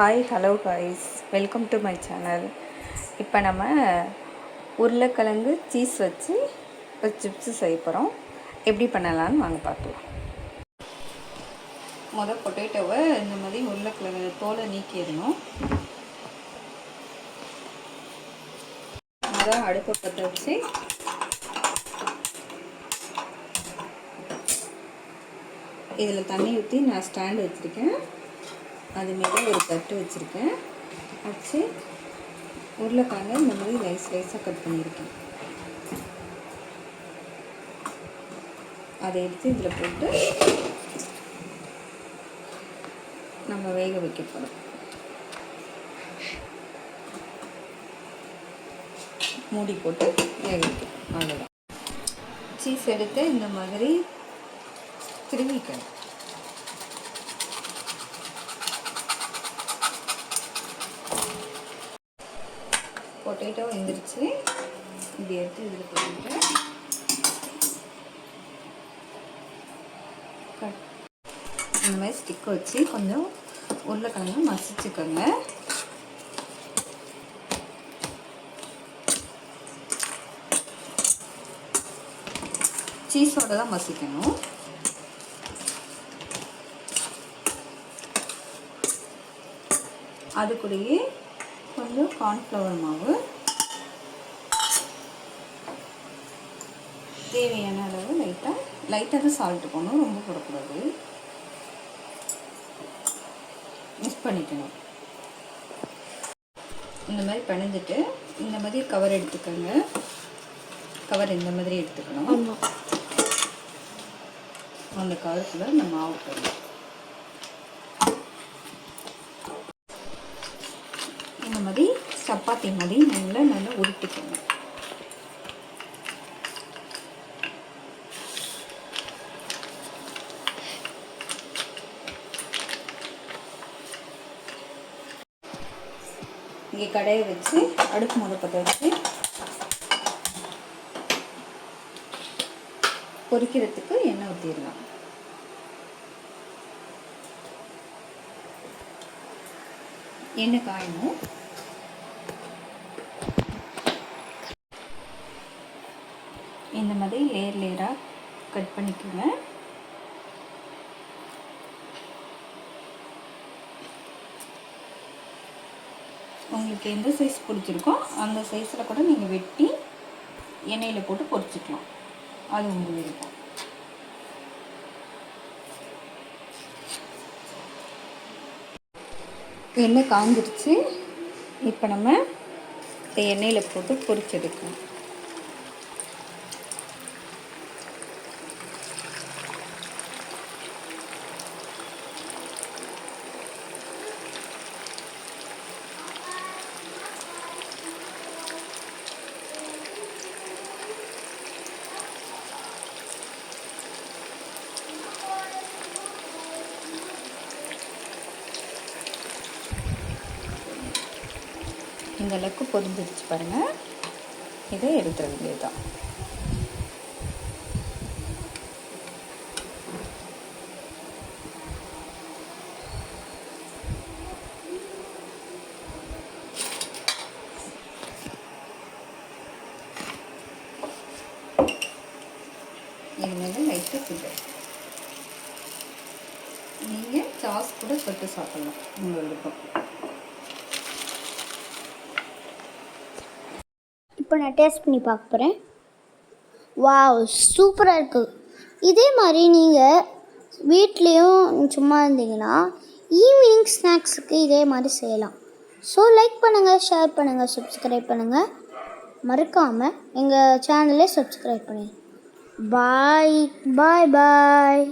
Hi hello guys welcome to my channel இப்போ நம்ம உருளைக்கிழங்கு சீஸ் வச்சு ஒரு சிப்ஸு செய்ய போகிறோம் எப்படி பண்ணலான்னு வாங்க பார்க்கலாம். முதல் பொட்டேட்டோவை இந்த மாதிரி உருளைக்கிழங்கு தோலை நீக்கிடணும். முதல் அடுப்பை பற்ற வச்சு இதில் தண்ணி ஊற்றி நான் ஸ்டாண்டு வச்சுருக்கேன். அது மேலே ஒரு தட்டு வச்சுருக்கேன். வச்சு உருளைக்கிழங்கு இந்த மாதிரி லைஸ் லைஸாக கட் பண்ணியிருக்கேன். அதை எடுத்து இதில் போட்டு நம்ம வேக வைக்க போகிறோம் மூடி போட்டு வேக வைக்கணும் அவ்வளோதான் சீஸ் எடுத்து இந்த மாதிரி திருவிக்கணும். பொட்டேட்டோ வந்துருச்சு. இது எடுத்து இதில் போட்டு கட் இந்த மாதிரி ஸ்டிக் வச்சு கொஞ்சம் உருளைக்கிழங்கு மசிச்சுக்கோங்க. சீஸோட தான் மசிக்கணும். அது கூடயே கொஞ்சம் கார்ன்ஃப்ளவர் மாவு. தேவையான அளவு லைட்டாக லைட்டாக தான் சால்ட்டு போடணும் ரொம்ப போடக்கூடாது. மிக்ஸ் பண்ணிக்கணும். இந்த மாதிரி பிணைஞ்சிட்டு இந்த மாதிரி கவர் எடுத்துக்கோங்க. கவர் இந்த மாதிரி எடுத்துக்கணும். அந்த கவருக்குள்ளே இந்த மாவு போடணும் இந்த மாதிரி சப்பாத்தி மாதிரி நல்லா நல்லா உருட்டிக்கோங்க. இங்கே கடையை வச்சு அடுப்பு முத வச்சு பொரிக்கிறதுக்கு எண்ணெய் ஊற்றிடலாம் எண்ணெய் காயணும். இந்த மாதிரி லேயர் லேயராக கட் பண்ணிக்கோங்க. உங்களுக்கு எந்த சைஸ் பிடிச்சிருக்கோ அந்த சைஸில் கூட நீங்கள் வெட்டி எண்ணெயில் போட்டு பொரிச்சிக்கலாம். அது உங்கள் விருப்பம். எண்ணெய் காஞ்சிருச்சு. இப்போ நம்ம இந்த எண்ணெயில் போட்டு பொரிச்செடுக்கலாம். இந்த அளவுக்கு பொரிஞ்சிருச்சு பாருங்கள் இதை எடுத்துட வேண்டியதுதான். இது மேலே லைட்டாக சுகர் நீங்கள் சாஸ் கூட தொட்டு சாப்பிட்லாம் உங்கள் விருப்பம் இப்போ நான் டேஸ்ட் பண்ணி பார்க்க போகிறேன் வாவ் சூப்பராக இருக்குது இதே மாதிரி நீங்கள் வீட்லேயும் சும்மா இருந்தீங்கன்னா ஈவினிங் ஸ்நாக்ஸுக்கு இதே மாதிரி செய்யலாம். ஸோ லைக் பண்ணுங்கள் ஷேர் பண்ணுங்கள் சப்ஸ்கிரைப் பண்ணுங்கள் மறக்காமல் எங்கள் சேனலே சப்ஸ்கிரைப் பண்ணி பாய் பாய் பாய்